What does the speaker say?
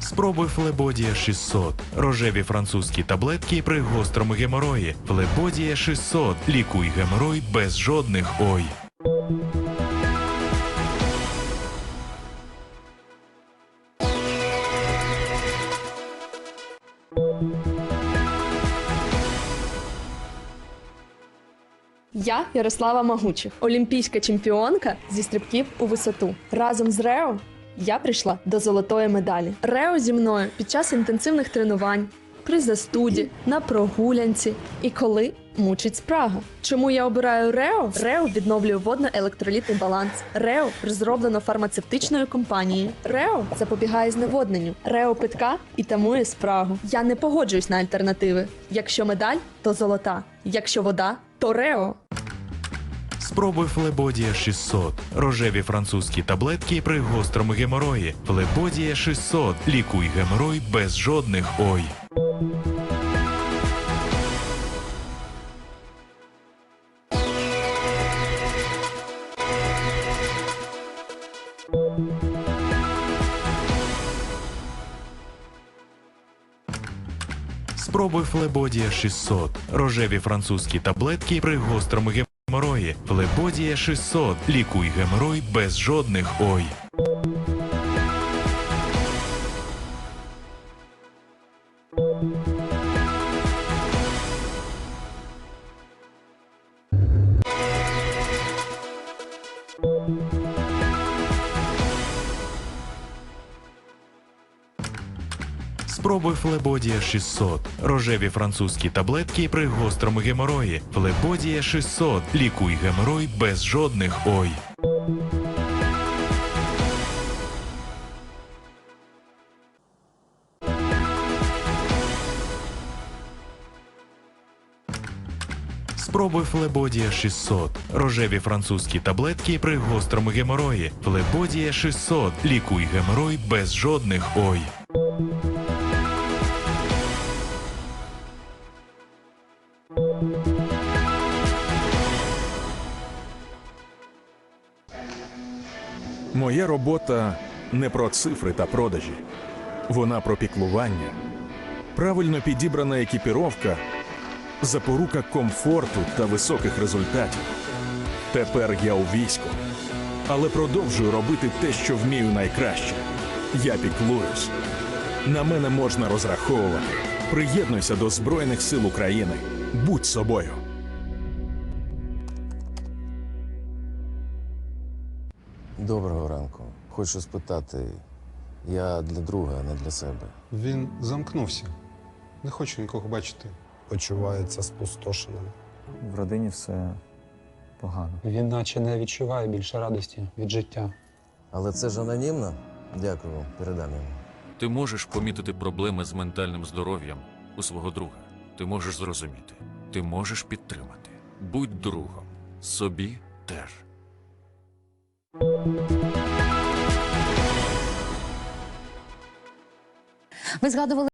Спробуй Флебодія 600. Рожеві французькі таблетки при гострому геморої. Флебодія 600. Лікуй геморой без жодних ой. Я Ярослава Магучих, олімпійська чемпіонка зі стрибків у висоту. Разом з Рео я прийшла до золотої медалі. Рео зі мною під час інтенсивних тренувань, при застуді, на прогулянці і коли мучить спрага. Чому я обираю Рео? Рео відновлює водно-електролітний баланс. Рео розроблено фармацевтичною компанією. Рео запобігає зневодненню. Рео питка і тамує спрагу. Я не погоджуюсь на альтернативи. Якщо медаль, то золота. Якщо вода, то Рео. Спробуй Флебодія 600. Рожеві французькі таблетки при гострому геморої. Флебодія 600. Лікуй геморой без жодних ой. Спробуй Флебодія 600. Рожеві французькі таблетки при гострому геморої. Флебодія 600. Лікуй геморой без жодних ой. Спробуй Флебодія 600. Рожеві французькі таблетки при гострому геморої. Флебодія 600. Лікуй геморой без жодних ой. Спробуй Флебодія 600. Рожеві французькі таблетки при гострому геморої. Флебодія 600. Лікуй геморой без жодних ой. Моя робота не про цифри та продажі. Вона про піклування. Правильно підібрана екіпіровка, запорука комфорту та високих результатів. Тепер я у війську, але продовжую робити те, що вмію найкраще. Я піклуюсь. На мене можна розраховувати. Приєднуйся до Збройних сил України. Будь собою. Доброго ранку. Хочу спитати. Я для друга, а не для себе. Він замкнувся. Не хочу нікого бачити. почувається спустошеним. В родині все погано. Він наче не відчуває більше радості від життя. Але це ж анонімно. Дякую, передам йому. Ти можеш помітити проблеми з ментальним здоров'ям у свого друга. Ти можеш зрозуміти. Ти можеш підтримати. Будь другом. Собі теж. Ви згадували